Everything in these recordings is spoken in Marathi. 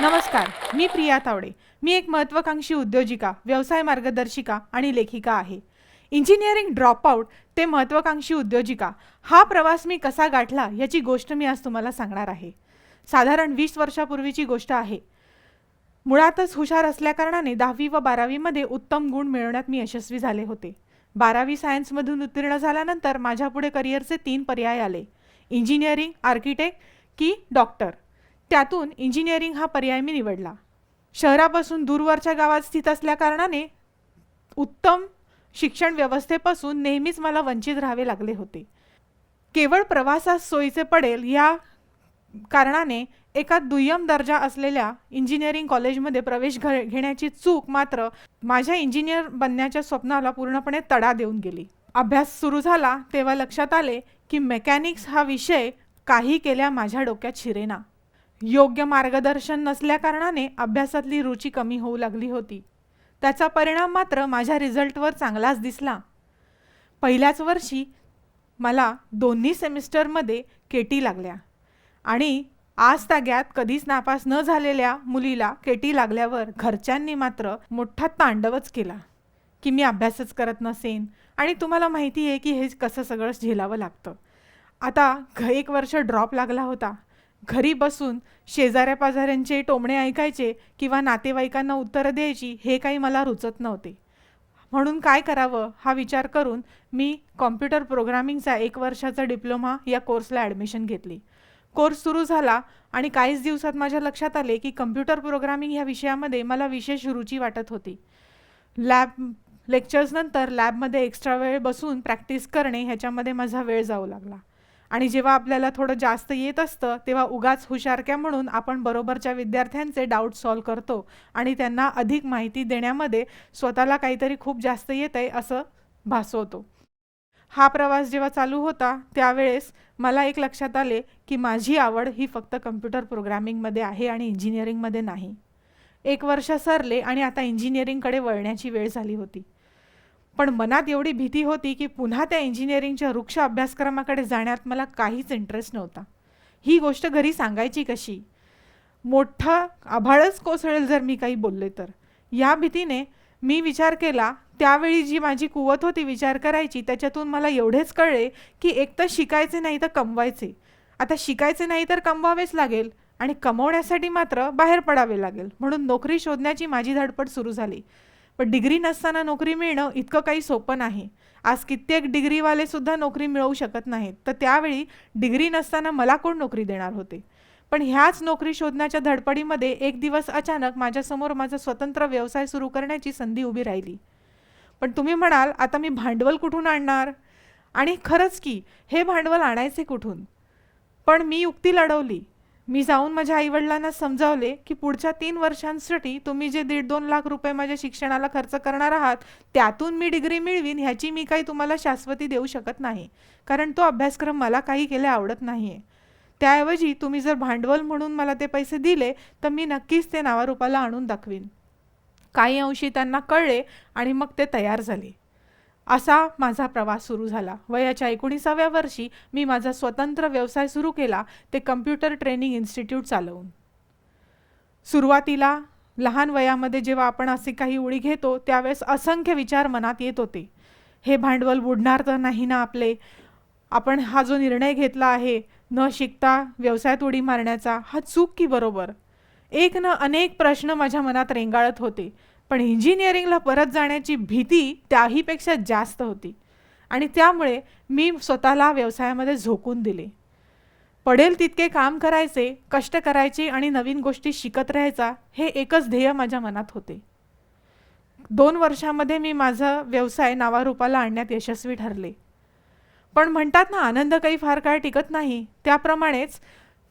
नमस्कार मी प्रिया तावडे. मी एक महत्त्वाकांक्षी उद्योजिका व्यवसाय मार्गदर्शिका आणि लेखिका आहे. इंजिनिअरिंग ड्रॉपआउट ते महत्त्वाकांक्षी उद्योजिका हा प्रवास मी कसा गाठला याची गोष्ट मी आज तुम्हाला सांगणार आहे. साधारण वीस वर्षापूर्वीची गोष्ट आहे. मुळातच हुशार असल्याकारणाने दहावी व बारावीमध्ये उत्तम गुण मिळवण्यात मी यशस्वी झाले होते. बारावी सायन्समधून उत्तीर्ण झाल्यानंतर माझ्यापुढे करिअरचे तीन पर्याय आले. इंजिनिअरिंग आर्किटेक्ट की डॉक्टर. त्यातून इंजिनिअरिंग हा पर्याय मी निवडला. शहरापासून दूरवरच्या गावात स्थित असल्याकारणाने उत्तम शिक्षण व्यवस्थेपासून नेहमीच मला वंचित राहावे लागले होते. केवळ प्रवासास सोयीचे पडेल या कारणाने एका दुय्यम दर्जा असलेल्या इंजिनिअरिंग कॉलेजमध्ये प्रवेश घ घेण्याची चूक मात्र माझ्या इंजिनियर बनण्याच्या स्वप्नाला पूर्णपणे तडा देऊन गेली. अभ्यास सुरू झाला तेव्हा लक्षात आले की मेकॅनिक्स हा विषय काही केल्या माझ्या डोक्यात शिरेना. योग्य मार्गदर्शन नसल्याकारणाने अभ्यासातली रुची कमी होऊ लागली होती. त्याचा परिणाम मात्र माझ्या रिझल्टवर चांगलाच दिसला. पहिल्याच वर्षी मला दोन्ही सेमिस्टरमध्ये केटी लागल्या आणि आज ताग्यात कधीच नापास न झालेल्या मुलीला केटी लागल्यावर घरच्यांनी मात्र मोठा तांडवच केला की मी अभ्यासच करत नसेन आणि तुम्हाला माहिती आहे की हे कसं सगळं झेलावं लागतं. आता घ एक वर्ष ड्रॉप लागला होता. घरी बसून शेजाऱ्या पाजाऱ्यांचे टोमणे ऐकायचे किंवा नातेवाईकांना उत्तरं द्यायची हे काही मला रुचत नव्हते. म्हणून काय करावं हा विचार करून मी कॉम्प्युटर प्रोग्रामिंगचा एक वर्षाचा डिप्लोमा या कोर्सला ॲडमिशन घेतली. कोर्स सुरू झाला आणि काहीच दिवसात माझ्या लक्षात आले की कम्प्युटर प्रोग्रामिंग ह्या विषयामध्ये मला विशेष रुची वाटत होती. लॅब लेक्चर्सनंतर लॅबमध्ये एक्स्ट्रा वेळ बसून प्रॅक्टिस करणे ह्याच्यामध्ये माझा वेळ जाऊ लागला. आणि जेव्हा आपल्याला थोडं जास्त येत असतं तेव्हा उगाच हुशारक्या म्हणून आपण बरोबरच्या विद्यार्थ्यांचे डाऊट सॉल्व करतो आणि त्यांना अधिक माहिती देण्यामध्ये स्वतःला काहीतरी खूप जास्त येत आहे असं भासवतो. हा प्रवास जेव्हा चालू होता त्यावेळेस मला एक लक्षात आले की माझी आवड ही फक्त कम्प्युटर प्रोग्रॅमिंगमध्ये आहे आणि इंजिनिअरिंगमध्ये नाही. एक वर्ष सरले आणि आता इंजिनिअरिंगकडे वळण्याची वेळ झाली होती. पण मनात एवढी भीती होती की पुन्हा त्या इंजिनिअरिंगच्या वृक्ष अभ्यासक्रमाकडे जाण्यात मला काहीच इंटरेस्ट नव्हता. ही गोष्ट घरी सांगायची कशी? मोठं आभाळच कोसळेल जर मी काही बोलले तर. या भीतीने मी विचार केला त्यावेळी जी माझी कुवत होती विचार करायची त्याच्यातून मला एवढेच कळले की एक तर शिकायचे नाही तर कमवायचे. आता शिकायचे नाही तर कमवावेच लागेल आणि कमवण्यासाठी मात्र बाहेर पडावे लागेल म्हणून नोकरी शोधण्याची माझी धडपड सुरू झाली. पण डिग्री नसताना नोकरी मिळणं इतकं काही सोपं नाही. आज कित्येक डिग्रीवालेसुद्धा नोकरी मिळवू शकत नाहीत. तर त्यावेळी डिग्री नसताना मला कोण नोकरी देणार होते? पण ह्याच नोकरी शोधण्याच्या धडपडीमध्ये एक दिवस अचानक माझ्यासमोर माझा स्वतंत्र व्यवसाय सुरू करण्याची संधी उभी राहिली. पण तुम्ही म्हणाल आता मी भांडवल कुठून आणणार? आणि खरंच की हे भांडवल आणायचे कुठून? पण मी युक्ती लढवली. मी जाऊन माझ्या आईवडिलांना समजावले की पुढच्या तीन वर्षांसाठी तुम्ही जे दीड दोन लाख रुपये माझ्या शिक्षणाला खर्च करणार आहात त्यातून मी डिग्री मिळवीन ह्याची मी काही तुम्हाला शाश्वती देऊ शकत नाही. कारण तो अभ्यासक्रम मला काही केले आवडत नाही आहे त्याऐवजी तुम्ही जर भांडवल म्हणून मला ते पैसे दिले तर मी नक्कीच ते नावारूपाला आणून दाखवीन. काही अंशी त्यांना कळले आणि मग ते तयार झाले. असा माझा प्रवास सुरू झाला. वयाच्या एकोणीसाव्या वर्षी मी माझा स्वतंत्र व्यवसाय सुरू केला ते कम्प्युटर ट्रेनिंग इन्स्टिट्यूट चालवून. सुरुवातीला लहान वयामध्ये जेव्हा आपण असे काही उडी घेतो त्यावेळेस असंख्य विचार मनात येत होते. हे भांडवल बुडणार तर नाही ना आपले? आपण हा जो निर्णय घेतला आहे न शिकता व्यवसायात उडी मारण्याचा हा चूक की बरोबर? एक ना अनेक प्रश्न माझ्या मनात रेंगाळत होते. पण इंजिनिअरिंगला परत जाण्याची भीती त्याहीपेक्षा जास्त होती. आणि त्यामुळे मी स्वतःला व्यवसायामध्ये झोकून दिले. पडेल तितके काम करायचे कष्ट करायचे आणि नवीन गोष्टी शिकत राहायचा हे एकच ध्येय माझ्या मनात होते. दोन वर्षामध्ये मी माझा व्यवसाय नावारूपाला आणण्यात यशस्वी ठरले. पण म्हणतात ना आनंद काही फार काळ टिकत नाही. त्याप्रमाणेच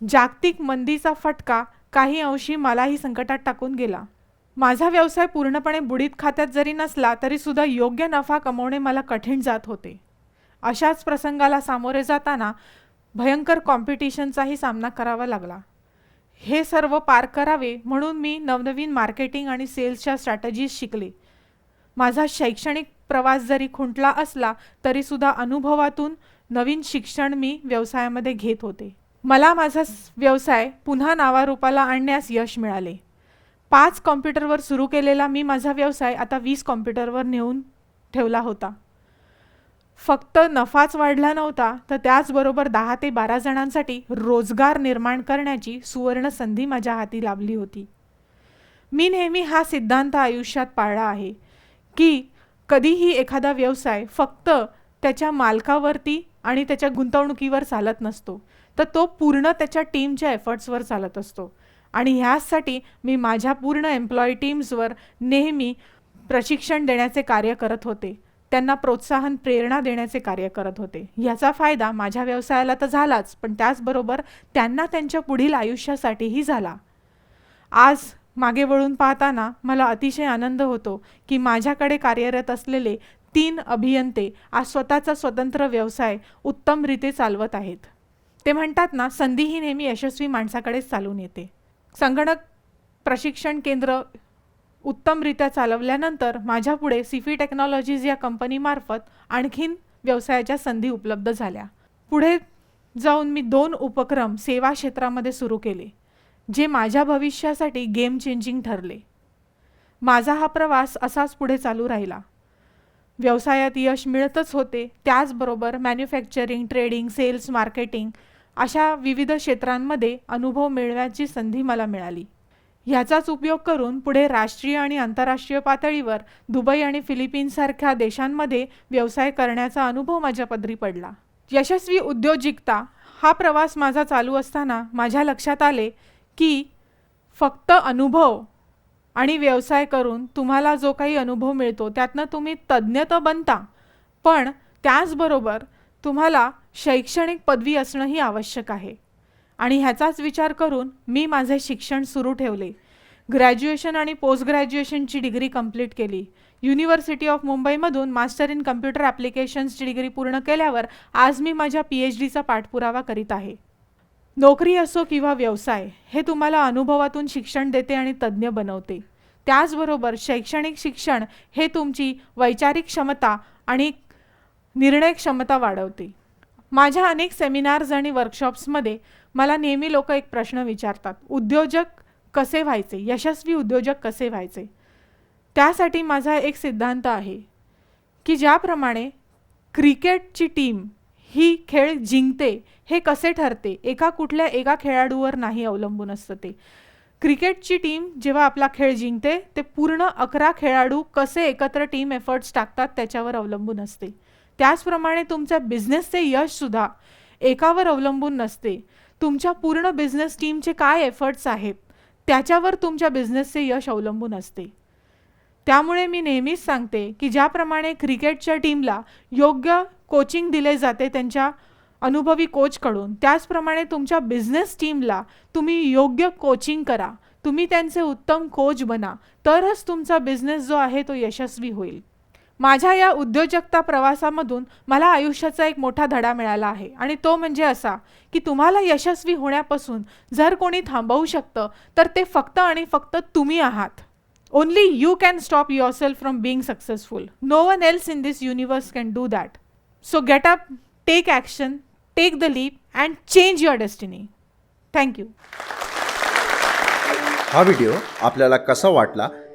जागतिक मंदीचा फटका काही अंशी मलाही संकटात टाकून गेला. माझा व्यवसाय पूर्णपणे बुडीत खात्यात जरी नसला तरीसुद्धा योग्य नफा कमवणे मला कठीण जात होते. अशाच प्रसंगाला सामोरे जाताना भयंकर कॉम्पिटिशनचाही सामना करावा लागला. हे सर्व पार करावे म्हणून मी नवनवीन मार्केटिंग आणि सेल्सच्या स्ट्रॅटजीज शिकले. माझा शैक्षणिक प्रवास जरी खुंटला असला तरीसुद्धा अनुभवातून नवीन शिक्षण मी व्यवसायामध्ये घेत होते. मला माझा व्यवसाय पुन्हा नावारूपाला आणण्यास यश मिळाले. पाच कॉम्प्युटरवर सुरू केलेला मी माझा व्यवसाय आता वीस कॉम्प्युटरवर नेऊन ठेवला होता. फक्त नफाच वाढला नव्हता तर त्याचबरोबर दहा ते बारा जणांसाठी रोजगार निर्माण करण्याची सुवर्ण संधी माझ्या हाती लाभली होती. मी नेहमी हा सिद्धांत आयुष्यात पाळला आहे की कधीही एखादा व्यवसाय फक्त त्याच्या मालकावरती आणि त्याच्या गुंतवणुकीवर चालत नसतो तर तो पूर्ण त्याच्या टीमच्या एफर्ट्सवर चालत असतो. आणि ह्यासाठी मी माझ्या पूर्ण एम्प्लॉई टीम्सवर नेहमी प्रशिक्षण देण्याचे कार्य करत होते. त्यांना प्रोत्साहन प्रेरणा देण्याचे कार्य करत होते. ह्याचा फायदा माझ्या व्यवसायाला तर झालाच पण त्याचबरोबर त्यांना त्यांच्या पुढील आयुष्यासाठीही झाला. आज मागे वळून पाहताना मला अतिशय आनंद होतो की माझ्याकडे कार्यरत असलेले तीन अभियंते आज स्वतःचा स्वतंत्र व्यवसाय उत्तमरीते चालवत आहेत. ते म्हणतात ना संधी ही नेहमी यशस्वी माणसाकडेच चालून येते. संगणक प्रशिक्षण केंद्र उत्तमरित्या चालवल्यानंतर माझ्यापुढे सिफी टेक्नॉलॉजीज या कंपनीमार्फत आणखीन व्यवसायाच्या संधी उपलब्ध झाल्या. पुढे जाऊन मी दोन उपक्रम सेवा क्षेत्रामध्ये सुरू केले जे माझ्या भविष्यासाठी गेम चेंजिंग ठरले. माझा हा प्रवास असाच पुढे चालू राहिला. व्यवसायात यश मिळतच होते त्याचबरोबर मॅन्युफॅक्चरिंग ट्रेडिंग सेल्स मार्केटिंग अशा विविध क्षेत्रांमध्ये अनुभव मिळण्याची संधी मला मिळाली. ह्याचाच उपयोग करून पुढे राष्ट्रीय आणि आंतरराष्ट्रीय पातळीवर दुबई आणि फिलिपिन्ससारख्या देशांमध्ये व्यवसाय करण्याचा अनुभव माझ्या पदरी पडला. यशस्वी उद्योजिकता हा प्रवास माझा चालू असताना माझ्या लक्षात आले की फक्त अनुभव आणि व्यवसाय करून तुम्हाला जो काही अनुभव मिळतो त्यातनं तुम्ही तज्ज्ञ तर बनता पण त्याचबरोबर तुम्हाला शैक्षणिक पदवी असणंही आवश्यक आहे. आणि ह्याचाच विचार करून मी माझे शिक्षण सुरू ठेवले. ग्रॅज्युएशन आणि पोस्ट ग्रॅज्युएशनची डिग्री कंप्लीट केली. युनिव्हर्सिटी ऑफ मुंबईमधून मास्टर इन कम्प्युटर ॲप्लिकेशन्सची डिग्री पूर्ण केल्यावर आज मी माझ्या पी एच डीचा पाठपुरावा करीत आहे. नोकरी असो किंवा व्यवसाय हे तुम्हाला अनुभवातून शिक्षण देते आणि तज्ज्ञ बनवते. त्याचबरोबर शैक्षणिक शिक्षण हे तुमची वैचारिक क्षमता आणि निर्णय क्षमता वाढवते. माझ्या अनेक सेमिनार्स आणि वर्कशॉप्समध्ये मला नेहमी लोक एक प्रश्न विचारतात उद्योजक कसे व्हायचे? यशस्वी उद्योजक कसे व्हायचे? त्यासाठी माझा एक सिद्धांत आहे की ज्याप्रमाणे क्रिकेटची टीम ही खेळ जिंकते हे कसे ठरते? एका कुठल्या एका खेळाडूवर नाही अवलंबून असतं ते. क्रिकेटची टीम जेव्हा आपला खेळ जिंकते ते पूर्ण अकरा खेळाडू कसे एकत्र टीम एफर्ट्स टाकतात त्याच्यावर अवलंबून असते. त्याचप्रमाणे तुमच्या बिझनेसचे यशसुद्धा एकावर अवलंबून नसते. तुमच्या पूर्ण बिझनेस टीमचे काय एफर्ट्स आहेत त्याच्यावर तुमच्या बिझनेसचे यश अवलंबून असते. त्यामुळे मी नेहमीच सांगते की ज्याप्रमाणे क्रिकेटच्या टीमला योग्य कोचिंग दिले जाते त्यांच्या अनुभवी कोचकडून त्याचप्रमाणे तुमच्या बिझनेस टीमला तुम्ही योग्य कोचिंग करा तुम्ही त्यांचे उत्तम कोच बना तरच तुमचा बिझनेस जो आहे तो यशस्वी होईल. माझ्या या उद्योजकता प्रवासामधून मला आयुष्याचा एक मोठा धडा मिळाला आहे. आणि तो म्हणजे असा की तुम्हाला यशस्वी होण्यापासून जर कोणी थांबवू शकतं तर ते फक्त आणि फक्त तुम्ही आहात. Only you can stop yourself from being successful no one else in this universe can do that so get up take action take the leap and change your destiny thank you हा व्हिडिओ आपल्याला कसा वाटला?